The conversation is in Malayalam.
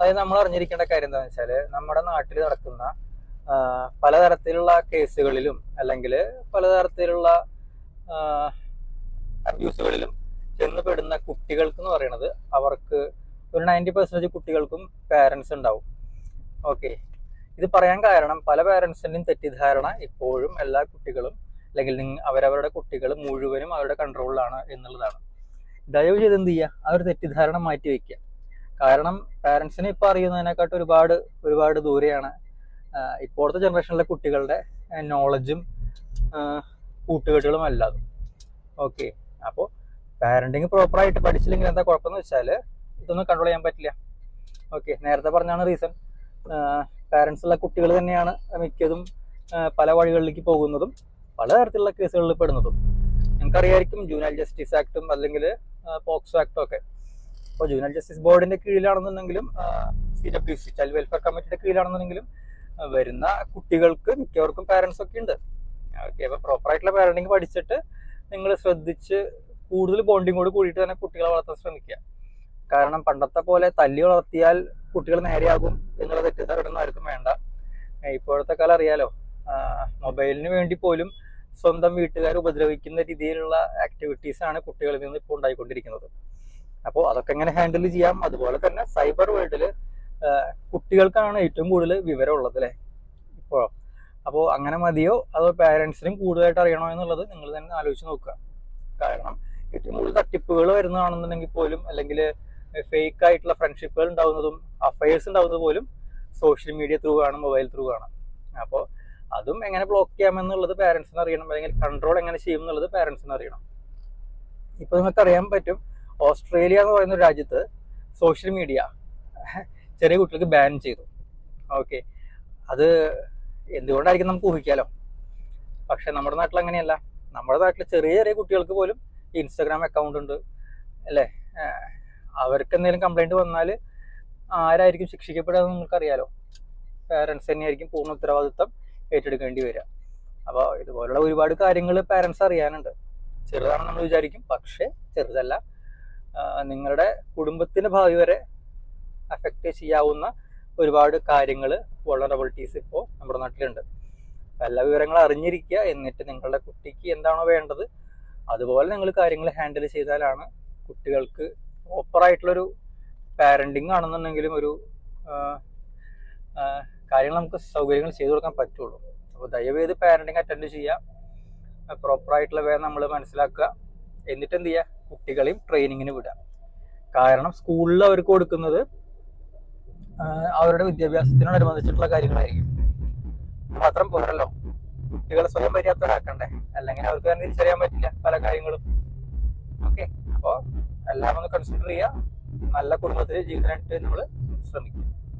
അതായത് നമ്മൾ അറിഞ്ഞിരിക്കേണ്ട കാര്യം എന്താണെന്ന് വെച്ചാൽ നമ്മുടെ നാട്ടിൽ നടക്കുന്ന പലതരത്തിലുള്ള കേസുകളിലും അല്ലെങ്കിൽ പലതരത്തിലുള്ള അബ്യൂസുകളിലും ചെന്നുപെടുന്ന കുട്ടികൾക്ക് എന്ന് പറയുന്നത് അവർക്ക് ഒരു നയന്റി പെർസെന്റേജ് കുട്ടികൾക്കും പാരൻസ് ഉണ്ടാവും. ഓക്കെ ഇത് പറയാൻ കാരണം പല പാരൻസിന്റെയും തെറ്റിദ്ധാരണ ഇപ്പോഴും എല്ലാ കുട്ടികളും അല്ലെങ്കിൽ അവരവരുടെ കുട്ടികൾ മുഴുവനും അവരുടെ കൺട്രോളിലാണ് എന്നുള്ളതാണ്. ദയവ് ചെയ്ത് എന്ത് ചെയ്യുക? ആ ഒരു തെറ്റിദ്ധാരണ മാറ്റി വയ്ക്കുക കാരണം പാരൻസിന് ഇപ്പൊ അറിയുന്നതിനെക്കാട്ട് ഒരുപാട് ഒരുപാട് ദൂരെയാണ്. ഇപ്പോഴത്തെ ജനറേഷനിലെ കുട്ടികളുടെ നോളജും കൂട്ടുകെട്ടുകളും അല്ലാതും. ഓക്കെ അപ്പോൾ പാരന്റിങ് പ്രോപ്പറായിട്ട് പഠിച്ചില്ലെങ്കിൽ എന്താ കുഴപ്പമെന്ന് വെച്ചാൽ ഇതൊന്നും കൺട്രോൾ ചെയ്യാൻ പറ്റില്ല. ഓക്കെ നേരത്തെ പറഞ്ഞാണ് റീസൺ പാരൻസ് ഉള്ള കുട്ടികൾ തന്നെയാണ് മിക്കതും പല വഴികളിലേക്ക് പോകുന്നതും പല തരത്തിലുള്ള കേസുകളിൽ പെടുന്നതും. നിങ്ങൾക്കറിയായിരിക്കും ജൂനൽ ജസ്റ്റിസ് ആക്ടും അല്ലെങ്കിൽ പോക്സോ ആക്ടും ഒക്കെ ഇപ്പോൾ ജുവനൽ ജസ്റ്റിസ് ബോർഡിന്റെ കീഴിലാണെന്നുണ്ടെങ്കിലും C W C child welfare കമ്മിറ്റിയുടെ കീഴിലാണെന്നുണ്ടെങ്കിലും വരുന്ന കുട്ടികൾക്ക് മിക്കവർക്കും പാരൻസ് ഒക്കെ ഉണ്ട്. അപ്പോൾ പ്രോപ്പറായിട്ടുള്ള പാരന്റിങ് പഠിച്ചിട്ട് നിങ്ങൾ ശ്രദ്ധിച്ച് കൂടുതൽ ബോണ്ടിങ്ങോട് കൂടിയിട്ട് തന്നെ കുട്ടികളെ വളർത്താൻ ശ്രമിക്കുക. കാരണം പണ്ടത്തെ പോലെ തല്ലി വളർത്തിയാൽ കുട്ടികൾ നേരെയാകും എന്നുള്ള തെറ്റിദ്ധാരണ ആർക്കും വേണ്ട. ഇപ്പോഴത്തെ കാലം അറിയാലോ മൊബൈലിന് വേണ്ടി പോലും സ്വന്തം വീട്ടുകാർ ഉപദ്രവിക്കുന്ന രീതിയിലുള്ള ആക്ടിവിറ്റീസ് ആണ് കുട്ടികളിൽ നിന്ന് ഇപ്പോൾ ഉണ്ടായിക്കൊണ്ടിരിക്കുന്നത്. അപ്പോൾ അതൊക്കെ എങ്ങനെ ഹാൻഡിൽ ചെയ്യാം? അതുപോലെ തന്നെ സൈബർ വേൾഡിൽ കുട്ടികൾക്കാണ് ഏറ്റവും കൂടുതൽ വിവരം ഉള്ളത് അല്ലേ? ഇപ്പോൾ അപ്പോൾ അങ്ങനെ മതിയോ? അതോ പാരൻസിനും കൂടുതലായിട്ട് അറിയണോ എന്നുള്ളത് നിങ്ങൾ തന്നെ ആലോചിച്ച് നോക്കുക. കാരണം ഏറ്റവും കൂടുതൽ തട്ടിപ്പുകൾ വരുന്നതാണെന്നുണ്ടെങ്കിൽ പോലും അല്ലെങ്കിൽ ഫേക്ക് ആയിട്ടുള്ള ഫ്രണ്ട്ഷിപ്പുകൾ ഉണ്ടാവുന്നതും അഫയേഴ്സ് ഉണ്ടാവുന്നത് പോലും സോഷ്യൽ മീഡിയ ത്രൂ ആണ് മൊബൈൽ ത്രൂ ആണ്. അപ്പോൾ അതും എങ്ങനെ ബ്ലോക്ക് ചെയ്യാമെന്നുള്ളത് പാരൻസിന് അറിയണം അല്ലെങ്കിൽ കൺട്രോൾ എങ്ങനെ ചെയ്യും എന്നുള്ളത് പാരൻസിന് അറിയണം. ഇപ്പോൾ നിങ്ങൾക്ക് അറിയാൻ പറ്റും ഓസ്ട്രേലിയ എന്ന് പറയുന്ന ഒരു രാജ്യത്ത് സോഷ്യൽ മീഡിയ ചെറിയ കുട്ടികൾക്ക് ബാൻ ചെയ്തു. ഓക്കെ അത് എന്തുകൊണ്ടായിരിക്കും നമുക്ക് ഊഹിക്കാലോ? പക്ഷെ നമ്മുടെ നാട്ടിൽ അങ്ങനെയല്ല. നമ്മുടെ നാട്ടിൽ ചെറിയ ചെറിയ കുട്ടികൾക്ക് പോലും ഇൻസ്റ്റാഗ്രാം അക്കൗണ്ട് ഉണ്ട്. അല്ലേ? അവർക്ക് എന്തെങ്കിലും കംപ്ലൈന്റ് വന്നാൽ ആരായിരിക്കും ശിക്ഷിക്കപ്പെടുക എന്ന് നിങ്ങൾക്കറിയാലോ? പാരൻസ് തന്നെയായിരിക്കും പൂർണ ഉത്തരവാദിത്തം ഏറ്റെടുക്കേണ്ടി വരിക. അപ്പോൾ ഇതുപോലുള്ള ഒരുപാട് കാര്യങ്ങൾ പാരൻസ് അറിയാനുണ്ട്. ചെറുതാണെന്ന് നമ്മൾ വിചാരിക്കും. പക്ഷേ ചെറുതല്ല. നിങ്ങളുടെ കുടുംബത്തിന്റെ ഭാവി വരെ അഫക്റ്റ് ചെയ്യാവുന്ന ഒരുപാട് കാര്യങ്ങൾ വളറബിലിറ്റീസ് ഇപ്പോൾ നമ്മുടെ നാട്ടിലുണ്ട്. എല്ലാ വിവരങ്ങളും അറിഞ്ഞിരിക്കുക എന്നിട്ട് നിങ്ങളുടെ കുട്ടിക്ക് എന്താണോ വേണ്ടത് അതുപോലെ നിങ്ങൾ കാര്യങ്ങൾ ഹാൻഡിൽ ചെയ്താലാണ് കുട്ടികൾക്ക് പ്രോപ്പറായിട്ടുള്ളൊരു പാരന്റിങ് ആണെന്നുണ്ടെങ്കിലും ഒരു കാര്യങ്ങൾ നമുക്ക് സൗകര്യങ്ങൾ ചെയ്തു കൊടുക്കാൻ പറ്റുള്ളൂ. അപ്പോൾ ദയവേത് പാരന്റിങ് അറ്റൻഡ് ചെയ്യുക പ്രോപ്പറായിട്ടുള്ള വേ നമ്മൾ മനസ്സിലാക്കുക. എന്നിട്ട് എന്ത് ചെയ്യുക കുട്ടികളെയും ട്രെയിനിങ്ങിന് വിടുക. കാരണം സ്കൂളിൽ അവർക്ക് കൊടുക്കുന്നത് അവരുടെ വിദ്യാഭ്യാസത്തിനോടനുബന്ധിച്ചിട്ടുള്ള കാര്യങ്ങളായിരിക്കും. മാത്രം പോരല്ലോ. കുട്ടികളെ സ്വയം പര്യാപ്തരാക്കണ്ടേ? അല്ലെങ്കിൽ അവർക്ക് തന്നെ തിരിച്ചറിയാൻ പറ്റില്ല പല കാര്യങ്ങളും. ഓക്കെ അപ്പോൾ എല്ലാം ഒന്ന് കൺസിഡർ ചെയ്യുക. നല്ല കുടുംബത്തിൽ ജീവിതമായിട്ട് നമ്മൾ ശ്രമിക്കും